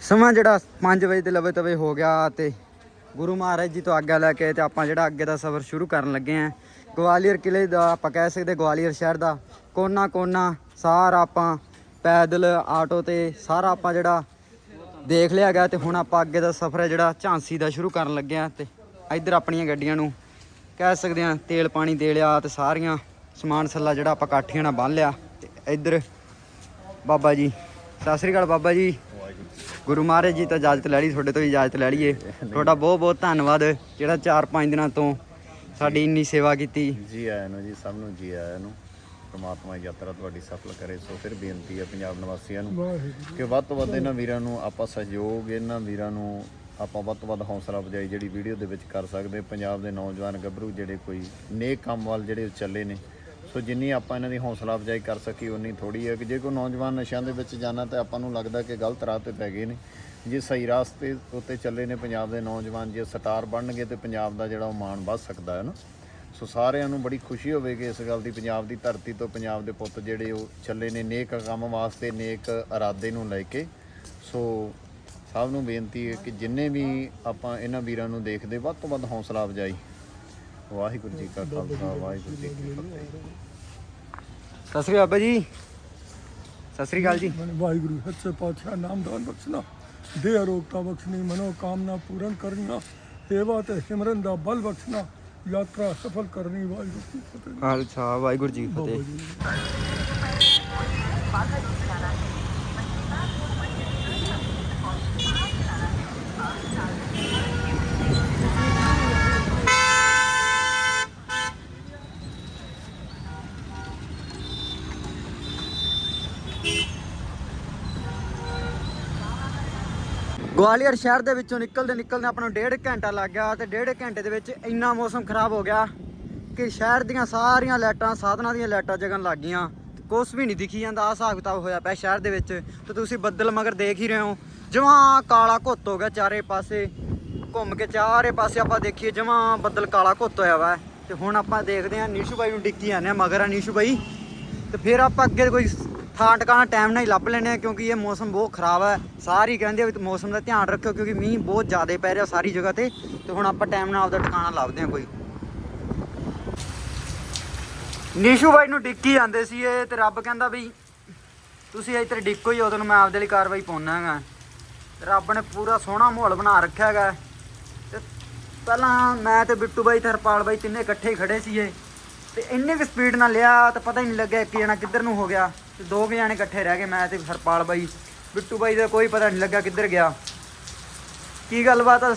ਸਮਾਂ ਜਿਹੜਾ 5 ਵਜੇ ਦੇ ਲਵੇ ਤਵੇ ਹੋ ਗਿਆ ਤੇ ਗੁਰੂ ਮਹਾਰਾਜ ਜੀ ਤੋਂ ਆਗਿਆ ਲੈ ਕੇ ਤੇ ਆਪਾਂ ਜਿਹੜਾ ਅੱਗੇ ਦਾ ਸਫ਼ਰ ਸ਼ੁਰੂ ਕਰਨ ਲੱਗੇ ਆਂ ਗਵਾਲੀਅਰ ਕਿਲੇ ਦਾ ਆਪਾਂ ਕਹਿ ਸਕਦੇ ਗਵਾਲੀਅਰ ਸ਼ਹਿਰ ਦਾ ਕੋਨਾ ਕੋਨਾ ਸਾਰਾ ਆਪਾਂ ਪੈਦਲ, ਆਟੋ ਤੇ ਸਾਰਾ ਆਪਾਂ ਜਿਹੜਾ ਦੇਖ ਲਿਆ ਗਿਆ ਤੇ ਹੁਣ ਆਪਾਂ ਅੱਗੇ ਦਾ ਸਫ਼ਰ ਹੈ ਜਿਹੜਾ ਝਾਂਸੀ ਦਾ ਸ਼ੁਰੂ ਕਰਨ ਲੱਗੇ ਆਂ ਤੇ ਇੱਧਰ ਆਪਣੀਆਂ ਗੱਡੀਆਂ ਨੂੰ ਕਹਿ ਸਕਦੇ ਆਂ ਤੇਲ ਪਾਣੀ ਦੇ ਲਿਆ ਤੇ ਸਾਰੀਆਂ ਸਮਾਨ ਸੱਲਾ ਜਿਹੜਾ ਆਪਾਂ ਕਾਠੀਆਂ ਨਾਲ ਬੰਨ ਲਿਆ ਤੇ ਇੱਧਰ ਬਾਬਾ ਜੀ, ਸਤਿ ਸ੍ਰੀ ਅਕਾਲ ਬਾਬਾ ਜੀ। ਗੁਰੂ ਮਹਾਰਾਜ ਜੀ ਤੋਂ ਇਜਾਜ਼ਤ ਲੈ ਲਈ, ਤੁਹਾਡੇ ਤੋਂ ਇਜਾਜ਼ਤ ਲੈ ਲਈਏ। ਤੁਹਾਡਾ ਬਹੁਤ ਬਹੁਤ ਧੰਨਵਾਦ, ਜਿਹੜਾ 4-5 ਦਿਨਾਂ ਤੋਂ ਸਾਡੀ ਇੰਨੀ ਸੇਵਾ ਕੀਤੀ। ਜੀ ਆਇਆਂ ਨੂੰ ਜੀ, ਸਭ ਨੂੰ ਜੀ ਆਇਆਂ ਨੂੰ। ਪ੍ਰਮਾਤਮਾ ਯਾਤਰਾ ਤੁਹਾਡੀ ਸਫਲ ਕਰੇ, ਸੋ ਫਿਰ ਬੇਨਤੀ ਹੈ ਪੰਜਾਬ ਨਿਵਾਸੀਆਂ ਨੂੰ ਕਿ ਵੱਧ ਤੋਂ ਵੱਧ ਇਹਨਾਂ ਵੀਰਾਂ ਨੂੰ ਆਪਾਂ ਸਹਿਯੋਗ, ਇਹਨਾਂ ਵੀਰਾਂ ਨੂੰ ਆਪਾਂ ਵੱਧ ਤੋਂ ਵੱਧ ਹੌਸਲਾ ਅਫਜ਼ਾਈ ਜਿਹੜੀ ਵੀਡੀਓ ਦੇ ਵਿੱਚ ਕਰ ਸਕਦੇ ਪੰਜਾਬ ਦੇ ਨੌਜਵਾਨ ਗੱਭਰੂ ਜਿਹੜੇ ਕੋਈ ਨੇਕ ਕੰਮ ਵੱਲ ਜਿਹੜੇ ਚੱਲੇ ਨੇ ਸੋ ਜਿੰਨੀ ਆਪਾਂ ਇਹਨਾਂ ਦੀ ਹੌਸਲਾ ਅਫਜ਼ਾਈ ਕਰ ਸਕੀ, ਉਨੀ ਥੋੜੀ ਹੈ ਕਿ ਜੇ ਕੋਈ ਨੌਜਵਾਨ ਨਸ਼ਿਆਂ ਦੇ ਵਿੱਚ ਜਾਣਾ ਤਾਂ ਆਪਾਂ ਨੂੰ ਲੱਗਦਾ ਕਿ ਗਲਤ ਰਾਹ ਤੇ ਪੈ ਗਏ ਨੇ। ਜੇ ਸਹੀ ਰਾਸਤੇ ਉੱਤੇ ਚੱਲੇ ਨੇ ਪੰਜਾਬ ਦੇ ਨੌਜਵਾਨ, ਜੇ ਸਟਾਰ ਬਣਨਗੇ ਤੇ ਪੰਜਾਬ ਦਾ ਜਿਹੜਾ ਉਹ ਮਾਣ ਵੱਧ ਸਕਦਾ ਹੈ ਨਾ। ਸੋ ਸਾਰਿਆਂ ਨੂੰ ਬੜੀ ਖੁਸ਼ੀ ਹੋਵੇਗੀ ਇਸ ਗੱਲ ਦੀ, ਪੰਜਾਬ ਦੀ ਧਰਤੀ ਤੋਂ ਪੰਜਾਬ ਦੇ ਪੁੱਤ ਜਿਹੜੇ ਉਹ ਚੱਲੇ ਨੇ ਨੇਕ ਕੰਮ ਵਾਸਤੇ, ਨੇਕ ਇਰਾਦੇ ਨੂੰ ਲੈ ਕੇ। ਸੋ ਸਭ ਨੂੰ ਬੇਨਤੀ ਹੈ ਕਿ ਜਿੰਨੇ ਵੀ ਆਪਾਂ ਇਹਨਾਂ ਵੀਰਾਂ ਨੂੰ ਦੇਖਦੇ, ਵੱਧ ਤੋਂ ਵੱਧ ਹੌਸਲਾ ਅਫਜਾਈ। ਵਾਹਿਗੁਰੂ ਜੀ ਕਾ ਖਾਲਸਾ, ਵਾਹਿਗੁਰੂ ਜੀ ਕੀ ਫਤਿਹ। ਸਤਿ ਸ੍ਰੀ ਅਕਾਲ ਜੀ। ਸਤਿ ਸ੍ਰੀ ਅਕਾਲ ਜੀ। ਮਨ ਵਾਹਿਗੁਰੂ ਸੱਚੇ ਪਾਤਸ਼ਾਹ ਨਾਮਦਾਨ ਬਖਸ਼ਣਾ ਦੇ ਅਰੋਗਤਾ ਬਖਸ਼ਣੀ ਮਨੋ ਕਾਮਨਾ ਪੂਰਨ ਕਰਨਾ ਸੇਵਾ ਤੇ ਸਿਮਰਨ ਦਾ ਬਲ ਬਖਸ਼ਣਾ ਯਾਤਰਾ ਸਫਲ ਕਰਨੀ ਵਾਹਿਗੁਰੂ ਜੀ ਫਤਿਹ। ਹਾਂ ਸਾਹਿਬ ਵਾਹਿਗੁਰੂ ਜੀ ਫਤਿਹ। ਗਵਾਲੀਅਰ ਸ਼ਹਿਰ ਦੇ ਵਿੱਚੋਂ ਨਿਕਲਦੇ ਨਿਕਲਦੇ ਆਪਾਂ ਨੂੰ ਡੇਢ ਘੰਟਾ ਲੱਗ ਗਿਆ ਤੇ ਡੇਢ ਘੰਟੇ ਦੇ ਵਿੱਚ ਇੰਨਾ ਮੌਸਮ ਖਰਾਬ ਹੋ ਗਿਆ ਕਿ ਸ਼ਹਿਰ ਦੀਆਂ ਸਾਰੀਆਂ ਲਾਈਟਾਂ, ਸਾਧਨਾਂ ਦੀਆਂ ਲਾਈਟਾਂ ਜਗਣ ਲੱਗ ਗਈਆਂ। ਕੁਛ ਵੀ ਨਹੀਂ ਦਿਖੀ ਜਾਂਦਾ, ਆਹ ਹਿਸਾਬ ਕਿਤਾਬ ਹੋਇਆ ਪਿਆ ਸ਼ਹਿਰ ਦੇ ਵਿੱਚ। ਤੇ ਤੁਸੀਂ ਬੱਦਲ ਮਗਰ ਦੇਖ ਹੀ ਰਹੇ ਹੋ। ਜਮਾਂ ਕਾਲਾ ਘੁੱਤ ਹੋ ਗਿਆ ਚਾਰੇ ਪਾਸੇ। ਘੁੰਮ ਕੇ ਚਾਰੇ ਪਾਸੇ ਆਪਾਂ ਦੇਖੀਏ, ਜਮਾਂ ਬੱਦਲ ਕਾਲਾ ਘੁੱਤ ਹੋਇਆ ਵਾ। ਤੇ ਹੁਣ ਆਪਾਂ ਦੇਖਦੇ ਹਾਂ, ਨੀਸ਼ੂ ਬਾਈ ਨੂੰ ਡਿੱਕੀ ਜਾਂਦੇ ਆ ਮਗਰ ਆ ਨੀਸ਼ੂ ਬਾਈ। ਤੇ ਫਿਰ ਆਪਾਂ ਅੱਗੇ ਕੋਈ ਥਾਂ ਟਿਕਾਣਾ ਟਾਈਮ ਨਾਲ ਹੀ ਲੱਭ ਲੈਣੇ ਆ ਕਿਉਂਕਿ ਇਹ ਮੌਸਮ ਬਹੁਤ ਖਰਾਬ ਹੈ। ਸਾਰੀ ਕਹਿੰਦੇ ਆ ਵੀ ਮੌਸਮ ਦਾ ਧਿਆਨ ਰੱਖਿਓ ਕਿਉਂਕਿ ਮੀਂਹ ਬਹੁਤ ਜ਼ਿਆਦਾ ਪੈ ਰਿਹਾ ਸਾਰੀ ਜਗ੍ਹਾ ਤੇ ਤੇ ਹੁਣ ਆਪਾਂ ਟਾਈਮ ਨਾਲ ਆਪਦਾ ਟਿਕਾਣਾ ਲੱਭਦੇ ਆ ਕੋਈ। ਨੀਸ਼ੂ ਬਾਈ ਨੂੰ ਡਿੱਕੀ ਜਾਂਦੇ ਸੀ ਇਹ ਤੇ ਰੱਬ ਕਹਿੰਦਾ ਵੀ ਤੁਸੀਂ ਇੱਥੇ ਡਿੱਕੋ ਹੀ, ਉਦੋਂ ਮੈਂ ਆਪਦੇ ਲਈ ਕਾਰਵਾਈ ਪਾਉਣਾ ਹੈਗਾ। ਰੱਬ ਨੇ ਪੂਰਾ ਸੋਹਣਾ ਮਾਹੌਲ ਬਣਾ ਰੱਖਿਆ ਹੈਗਾ। ਤੇ ਪਹਿਲਾਂ ਮੈਂ ਤੇ ਬਿੱਟੂ ਬਾਈ ਤੇ ਹਰਪਾਲ ਬਾਈ ਤਿੰਨੇ ਇਕੱਠੇ ਹੀ ਖੜੇ ਸੀਗੇ। ਤੇ ਇੰਨੇ ਵੀ ਸਪੀਡ ਨਾਲ ਲਿਆ ਤਾਂ ਪਤਾ ਹੀ ਨਹੀਂ ਲੱਗਿਆ ਕਿ ਜਣਾ ਕਿੱਧਰ ਨੂੰ ਹੋ ਗਿਆ। ਤੇ ਦੋ ਕੁ ਜਾਣੇ ਇਕੱਠੇ ਰਹਿ ਗਏ ਮੈਂ ਤੇ ਹਰਪਾਲ ਬਾਈ। ਬਿੱਟੂ ਬਾਈ ਦਾ ਕੋਈ ਪਤਾ ਨਹੀਂ ਲੱਗਾ ਕਿੱਧਰ ਗਿਆ। ਕੀ ਗੱਲਬਾਤ ਆ?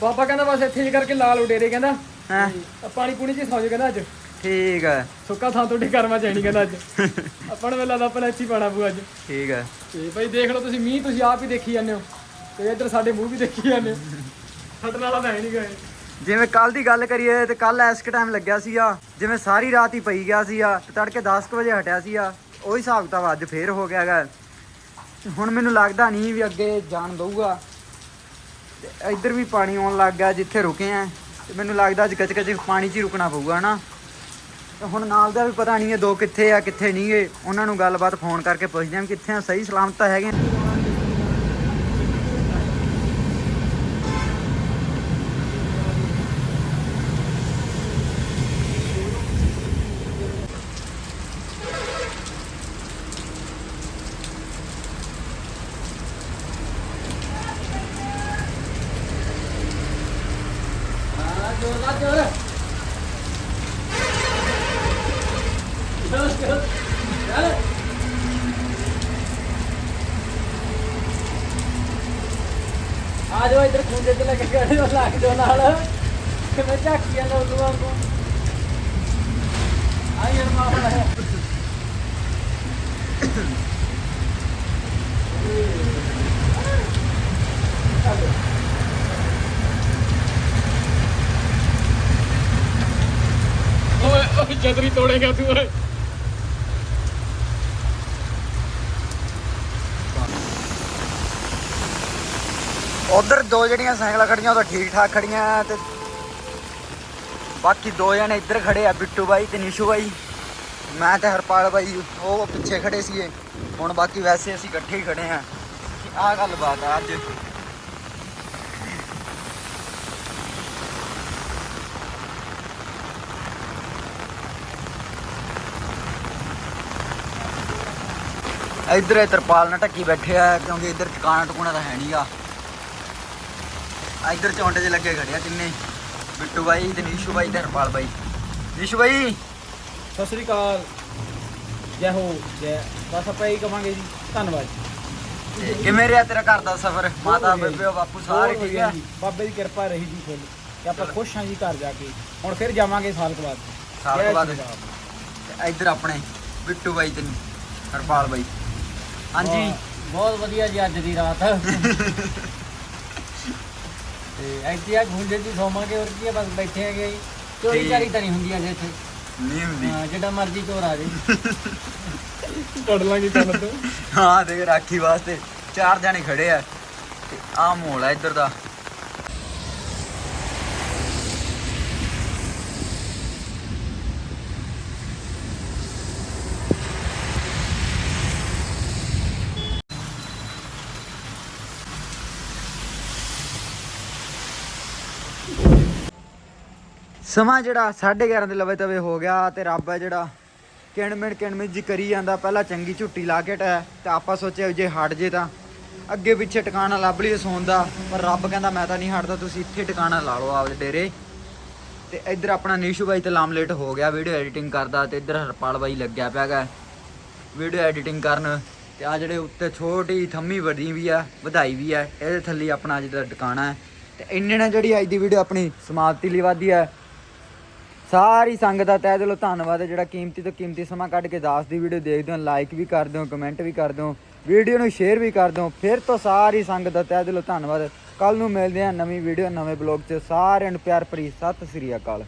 ਬਾਬਾ ਕਹਿੰਦਾ ਬਸ ਇੱਥੇ ਹੀ ਕਰਕੇ ਲਾਲ ਉਡੇਰੇ ਕਹਿੰਦਾ। ਹੈਂ? ਆ ਪਾਣੀ ਪੂਣੀ ਚ ਸੌਂ ਜਾ ਕਹਿੰਦਾ ਅੱਜ। ਠੀਕ ਹੈ ਸੁੱਕਾ ਥਾਂ ਤੁਹਾਡੇ ਕਰਮਾ ਚਾਹੀਣੀ ਕਹਿੰਦਾ ਅੱਜ। ਆਪਾਂ ਨੂੰ ਵੇਲਾ ਦਾ ਹੀ ਪਾਣਾ ਪਊ ਅੱਜ। ਠੀਕ ਹੈ ਤੇ ਭਾਈ ਦੇਖ ਲਓ ਤੁਸੀਂ ਮੀਂਹ ਤੁਸੀਂ ਆਪ ਹੀ ਦੇਖੀ ਜਾਂਦੇ ਹੋ। ਤੇ ਇੱਧਰ ਸਾਡੇ ਮੂੰਹ ਵੀ ਦੇਖੀ ਜਾਂਦੇ ਹੋ। ਛੱਡਣ ਵਾਲਾ ਤਾਂ ਹੈ ਨਹੀਂ ਗਏ ਜਿਵੇਂ ਕੱਲ ਦੀ ਗੱਲ ਕਰੀਏ ਤੇ ਕੱਲ ਐਸ ਟਾਈਮ ਲੱਗਿਆ ਸੀਗਾ। ਜਿਵੇਂ ਸਾਰੀ ਰਾਤ ਹੀ ਪਈ ਗਿਆ ਸੀਗਾ ਤੇ ਤੜਕੇ 10 ਕੁ ਵਜੇ ਹਟਿਆ ਸੀਗਾ। ਉਹ ਹਿਸਾਬ ਕਿਤਾਬ ਅੱਜ ਫੇਰ ਹੋ ਗਿਆ ਹੈਗਾ ਹੁਣ ਮੈਨੂੰ ਲੱਗਦਾ ਨਹੀਂ ਵੀ ਅੱਗੇ ਜਾਣ ਦਊਗਾ। ਤੇ ਇੱਧਰ ਵੀ ਪਾਣੀ ਆਉਣ ਲੱਗ ਗਿਆ ਜਿੱਥੇ ਰੁਕੇ ਆ। ਤੇ ਮੈਨੂੰ ਲੱਗਦਾ ਅੱਜ ਕੱਚ ਕੱਚ ਪਾਣੀ 'ਚ ਹੀ ਰੁਕਣਾ ਪਊਗਾ ਨਾ ਤੇ ਹੁਣ ਨਾਲ ਦਾ ਵੀ ਪਤਾ ਨਹੀਂ ਇਹ ਦੋ ਕਿੱਥੇ ਆ, ਕਿੱਥੇ ਨਹੀਂ ਗੇ। ਉਹਨਾਂ ਨੂੰ ਗੱਲਬਾਤ ਫੋਨ ਕਰਕੇ ਪੁੱਛਦੇ ਆ ਵੀ ਕਿੱਥੇ ਆ, ਸਹੀ ਸਲਾਮਤ ਤਾਂ ਹੈਗੇ ਆ। ਆ ਜਾਓ ਇੱਧਰ ਖੁੰਡੇ ਤੇ ਲੱਗੇ ਗਾੜੇ ਨਾਲ ਲੱਗ ਜਾਓ ਨਾਲ। ਕਿਵੇਂ ਝਾਕੀਆਂ ਦਾ ਉਦੋਂ ਵਾਂਗੂ। ਆਈ ਯਾਰ ਮਾਹੌਲ ਹੈ। ਓਏ ਓਏ ਜਦਰੀ ਤੋੜੇਗਾ ਤੂੰ, ਓਏ। ਉਧਰ ਦੋ ਜਿਹੜੀਆਂ ਸਾਈਕਲਾਂ ਖੜੀਆਂ ਉਹ ਤਾਂ ਠੀਕ ਠਾਕ ਖੜੀਆਂ ਤੇ ਬਾਕੀ ਦੋ ਜਣੇ ਇੱਧਰ ਖੜੇ ਆ ਬਿੱਟੂ ਬਾਈ ਤੇ ਨਿਸ਼ੂ ਬਾਈ ਮੈਂ ਤੇ ਹਰਪਾਲ ਬਾਈ ਉਹ ਪਿੱਛੇ ਖੜੇ ਸੀਗੇ ਹੁਣ ਬਾਕੀ ਵੈਸੇ ਅਸੀਂ ਇਕੱਠੇ ਹੀ ਖੜੇ ਆ ਆਹ ਗੱਲ ਬਾਤ ਆ ਅੱਜ ਇੱਧਰ ਇਹ ਤਰਪਾਲ ਨਾਲ ਢੱਕੀ ਬੈਠੇ ਆ ਕਿਉਂਕਿ ਇੱਧਰ ਟਿਕਾਣਾ ਟੁਕਾਣਾ ਤਾਂ ਹੈ ਨਹੀਂਗਾ ਇੱਧਰ ਚੌਂਟੇ 'ਚ ਲੱਗੇ ਖੜੇ ਆ ਤਿੰਨੇ ਬਿੱਟੂ ਬਾਈ ਤੇ ਨੀਸ਼ੂ ਬਾਈ ਤੇ ਹਰਪਾਲ ਬਾਈ। ਨੀਸ਼ੂ ਬਾਈ। ਸਤਿ ਸ੍ਰੀ ਅਕਾਲ। ਜੈ ਹੋ ਜੈ। ਬਸ ਆਪਾਂ ਇਹੀ ਕਵਾਂਗੇ ਜੀ ਧੰਨਵਾਦ ਤੇ ਕਿਵੇਂ ਰਿਹਾ ਤੇਰਾ ਘਰ ਦਾ ਸਫ਼ਰ? ਮਾਤਾ ਬੇਬੇ ਬਾਪੂ ਸਾਰੇ ਠੀਕ ਆ। ਬਾਬੇ ਦੀ ਕਿਰਪਾ ਰਹੀ ਜੀ ਫੁੱਲ। ਤੇ ਆਪਾਂ ਖੁਸ਼ ਹਾਂ ਜੀ ਘਰ ਜਾ ਕੇ। ਹੁਣ ਫਿਰ ਜਾਵਾਂਗੇ ਸਾਲ ਕੁ ਬਾਅਦ। ਸਾਲ ਕੁ ਬਾਅਦ। ਤੇ ਇੱਧਰ ਆਪਣੇ ਬਿੱਟੂ ਬਾਈ ਤੇ ਹਰਪਾਲ ਬਾਈ। ਹਾਂਜੀ। ਬਹੁਤ ਵਧੀਆ ਜੀ ਅੱਜ ਦੀ ਰਾਤ। ਤੇ ਐਤੀ ਆ ਗੁੰਡੇ ਦੀ ਸੋਵਾਂਗੇ ਹੋਰ ਕੀ ਆ ਬਸ ਬੈਠੇ ਹੈਗੇ ਜੀ। ਚੋਰੀ ਤਾਂ ਨਹੀਂ ਹੁੰਦੀ ਅਜੇ ਇੱਥੇ। ਨਹੀਂ ਹੁੰਦੀ। ਹਾਂ ਜਿਹੜਾ ਮਰਜ਼ੀ ਚੋਰ ਆ ਜੇ। ਕੱਢ ਲਾਂਗੇ ਕੰਨ ਤੋਂ। ਹਾਂ ਦੇਖ ਰਾਖੀ ਵਾਸਤੇ ਚਾਰ ਜਣੇ ਖੜੇ ਆ। ਤੇ ਆਹ ਮੋਲ ਆ ਇੱਧਰ ਦਾ। ਸਮਾਂ ਜਿਹੜਾ 11:30 ਦੇ ਲਵੇ ਤਵੇ ਹੋ ਗਿਆ ਤੇ ਰੱਬ ਹੈ ਜਿਹੜਾ ਕਿਣਮਿਣ ਕਿਣਮਿਣ ਜੀ ਕਰੀ ਜਾਂਦਾ, ਪਹਿਲਾਂ ਚੰਗੀ ਝੁੱਟੀ ਲਾ ਕੇ ਟੈ ਤੇ ਆਪਾਂ ਸੋਚਿਆ ਜੇ ਹਟ ਜੇ ਤਾਂ ਅੱਗੇ ਪਿੱਛੇ ਟਿਕਾਣਾ ਲੱਭ ਲਈਏ ਸੌਣ ਦਾ, ਪਰ ਰੱਬ ਕਹਿੰਦਾ ਮੈਂ ਤਾਂ ਨਹੀਂ ਹਟਦਾ, ਤੁਸੀਂ ਇੱਥੇ ਟਿਕਾਣਾ ਲਾ ਲਓ ਆਪਦੇ ਡੇਰੇ। ਤੇ ਇੱਧਰ ਆਪਣਾ ਨੀਸ਼ੂ ਬਾਈ ਤੇ ਲਾਮਲੇਟ ਹੋ ਗਿਆ ਵੀਡੀਓ ਐਡੀਟਿੰਗ ਕਰਦਾ ਤੇ ਇੱਧਰ ਹਰਪਾਲ ਬਾਈ ਲੱਗਿਆ ਪਿਆ ਗਾ। ਵੀਡੀਓ ਐਡੀਟਿੰਗ ਕਰਨ ਤੇ ਆ ਜਿਹੜੇ ਉੱਤੇ ਛੋਟੀ ਥੰਮੀ ਬਣੀ ਵੀ ਆ, ਵਧਾਈ ਵੀ ਆ, ਇਹਦੇ ਥੱਲੇ ਆਪਣਾ ਅੱਜ ਦਾ ਟਿਕਾਣਾ ਹੈ। ਤੇ ਇੰਨੇ ਨਾਲ ਜਿਹੜੀ ਅੱਜ ਦੀ ਵੀਡੀਓ ਆਪਣੀ ਸਮਾਪਤੀ ਲਈ ਵਾਦੀ ਹੈ ਸਾਰੀ ਸੰਗਤ ਦਾ ਤਹਿ ਦਿਲੋਂ ਧੰਨਵਾਦ ਹੈ, ਜਿਹੜਾ ਕੀਮਤੀ ਤੋਂ ਕੀਮਤੀ ਸਮਾਂ ਕੱਢ ਕੇ ਦਾਸ ਦੀ ਵੀਡੀਓ ਦੇਖਦੇ ਹੋ ਲਾਈਕ ਵੀ ਕਰਦੇ ਹੋ ਕਮੈਂਟ ਵੀ ਕਰਦੇ ਹੋ, ਵੀਡੀਓ ਨੂੰ ਸ਼ੇਅਰ ਵੀ ਕਰਦੇ ਹੋ, ਫਿਰ ਤੋਂ ਸਾਰੀ ਸੰਗਤ ਦਾ ਤਹਿ ਦਿਲੋਂ ਧੰਨਵਾਦ ਕੱਲ ਨੂੰ ਮਿਲਦੇ ਹਾਂ ਨਵੀਂ ਵੀਡੀਓ, ਨਵੇਂ ਬਲੌਗ 'ਚ। ਸਾਰਿਆਂ ਨੂੰ ਪਿਆਰ ਭਰੀ ਸਤਿ ਸ੍ਰੀ ਅਕਾਲ।